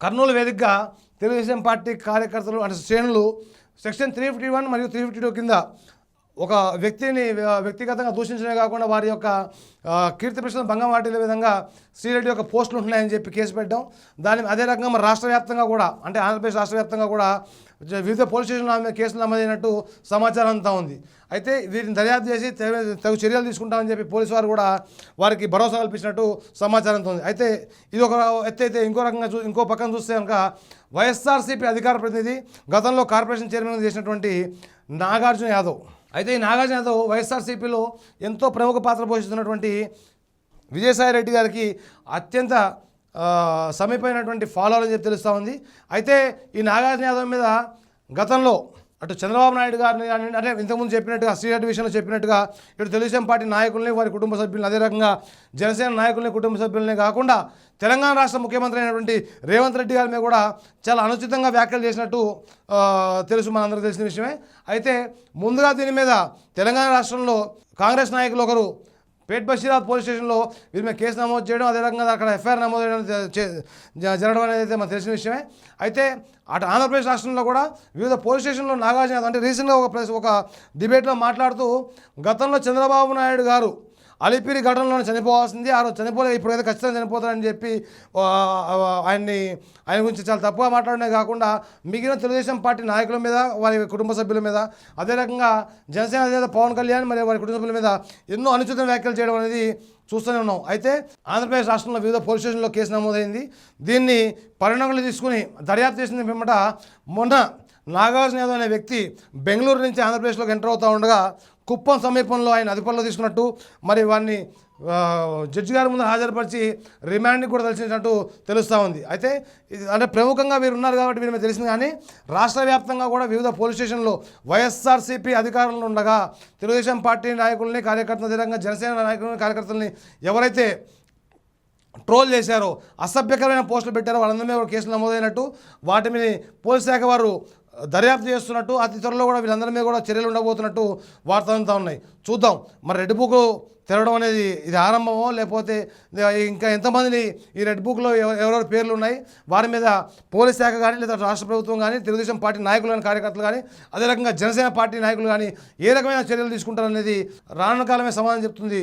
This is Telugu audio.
కర్నూలు వేదికగా తెలుగుదేశం పార్టీ కార్యకర్తలు అంటే శ్రేణులు సెక్షన్ త్రీ ఫిఫ్టీ వన్ మరియు త్రీ ఫిఫ్టీ టూ కింద ఒక వ్యక్తిని వ్యక్తిగతంగా దూషించడమే కాకుండా వారి యొక్క కీర్తి ప్రశ్నలు భంగం వాటిల్లే విధంగా శ్రీరెడ్డి యొక్క పోస్టులు ఉంటున్నాయని చెప్పి కేసు పెట్టడం. దాని అదే రకంగా మన రాష్ట్ర వ్యాప్తంగా కూడా అంటే ఆంధ్రప్రదేశ్ రాష్ట్ర వ్యాప్తంగా కూడా వివిధ పోలీస్ స్టేషన్ల మీద కేసులు నమోదైనట్టు సమాచారం అంతా ఉంది. అయితే వీటిని దర్యాప్తు చేసి తగు చర్యలు తీసుకుంటామని చెప్పి పోలీసు వారు కూడా వారికి భరోసా కల్పించినట్టు సమాచారంతో ఉంది. అయితే ఇది ఒక ఎత్తైతే ఇంకో రకంగా చూ ఇంకో పక్కన చూస్తే కనుక వైఎస్ఆర్సీపీ అధికార ప్రతినిధి గతంలో కార్పొరేషన్ చైర్మన్ చేసినటువంటి నాగార్జున యాదవ్ అయితే ఈ నాగార్జున యాదవ్ వైఎస్ఆర్సీపీలో ఎంతో ప్రముఖ పాత్ర పోషిస్తున్నటువంటి విజయసాయి రెడ్డి గారికి అత్యంత సమీపమైనటువంటి ఫాలో అని చెప్పి తెలుస్తూ ఉంది. అయితే ఈ నాగార్జున యాదవ్ మీద గతంలో అటు చంద్రబాబు నాయుడు గారిని అంటే ఇంతకుముందు చెప్పినట్టుగా శ్రీరెడ్డి విషయంలో చెప్పినట్టుగా ఇటు తెలుగుదేశం పార్టీ నాయకుల్ని వారి కుటుంబ సభ్యులని అదే రకంగా జనసేన నాయకుల్ని కుటుంబ సభ్యులనే కాకుండా తెలంగాణ రాష్ట్ర ముఖ్యమంత్రి అయినటువంటి రేవంత్ రెడ్డి గారి మీద కూడా చాలా అనుచితంగా వ్యాఖ్యలు చేసినట్టు తెలుసు మనందరికీ తెలిసిన విషయమే. అయితే ముందుగా దీని మీద తెలంగాణ రాష్ట్రంలో కాంగ్రెస్ నాయకులు ఒకరు పేట్ బషీరాబాద్ పోలీస్ స్టేషన్లో వీరి మీద కేసు నమోదు చేయడం అదేవిధంగా అక్కడ ఎఫ్ఐఆర్ నమోదు చేయడం జరగడం అనేది అయితే మనకు తెలిసిన విషయమే. అయితే అటు ఆంధ్రప్రదేశ్ రాష్ట్రంలో కూడా వివిధ పోలీస్ స్టేషన్లో నాగార్జున అంటే రీసెంట్గా ఒక ప్రెస్ ఒక డిబేట్లో మాట్లాడుతూ గతంలో చంద్రబాబు నాయుడు గారు అలిపిరి ఘటనలో చనిపోవాల్సింది. ఆ రోజు చనిపోలేదు. ఇప్పుడైతే ఖచ్చితంగా చనిపోతారని చెప్పి ఆయన్ని ఆయన గురించి చాలా తప్పుగా మాట్లాడమే కాకుండా మిగిలిన తెలుగుదేశం పార్టీ నాయకుల మీద వారి కుటుంబ సభ్యుల మీద అదే రకంగా జనసేన అధినేత పవన్ కళ్యాణ్ మరియు వారి కుటుంబ సభ్యుల మీద ఎన్నో అనుచిత వ్యాఖ్యలు చేయడం అనేది చూస్తూనే ఉన్నాం. అయితే ఆంధ్రప్రదేశ్ రాష్ట్రంలో వివిధ పోలీస్ స్టేషన్లో కేసు నమోదైంది. దీన్ని పరిణామాలు తీసుకుని దర్యాప్తు చేసిన పిమ్మట మొన్న నాగార్జున యాదవ్ అనే వ్యక్తి బెంగళూరు నుంచి ఆంధ్రప్రదేశ్లోకి ఎంటర్ అవుతూ ఉండగా కుప్పం సమీపంలో ఆయన అదుపులో తీసుకున్నట్టు మరి వారిని జడ్జి గారి ముందు హాజరుపరిచి రిమాండ్ని కూడా తెలిసినట్టు తెలుస్తూ ఉంది. అయితే ఇది అంటే ప్రముఖంగా వీరు ఉన్నారు కాబట్టి వీరి మీద తెలిసింది కానీ రాష్ట్ర వ్యాప్తంగా కూడా వివిధ పోలీస్ స్టేషన్లో వైఎస్ఆర్సీపీ అధికారులు ఉండగా తెలుగుదేశం పార్టీ నాయకుల్ని కార్యకర్తల తీరంగా జనసేన నాయకులని కార్యకర్తల్ని ఎవరైతే ట్రోల్ చేశారో అసభ్యకరమైన పోస్టులు పెట్టారో వాళ్ళందరి మీద కూడా కేసులు నమోదైనట్టు వాటి మీద పోలీస్ శాఖ వారు దర్యాప్తు చేస్తున్నట్టు అతి త్వరలో కూడా వీళ్ళందరి మీద కూడా చర్యలు ఉండబోతున్నట్టు వార్తలు అంతా ఉన్నాయి. చూద్దాం. మరి రెడ్ బుక్ తెరవడం అనేది ఇది ఆరంభమో లేకపోతే ఇంకా ఎంతమందిని ఈ రెడ్ బుక్లో ఎవరెవరి పేర్లు ఉన్నాయి? వారి మీద పోలీస్ శాఖ కానీ లేదా రాష్ట్ర ప్రభుత్వం కానీ తెలుగుదేశం పార్టీ నాయకులు కానీ కార్యకర్తలు కానీ అదే రకంగా జనసేన పార్టీ నాయకులు కానీ ఏ రకమైన చర్యలు తీసుకుంటారనేది రానున్న కాలమే సమాధానం చెప్తుంది.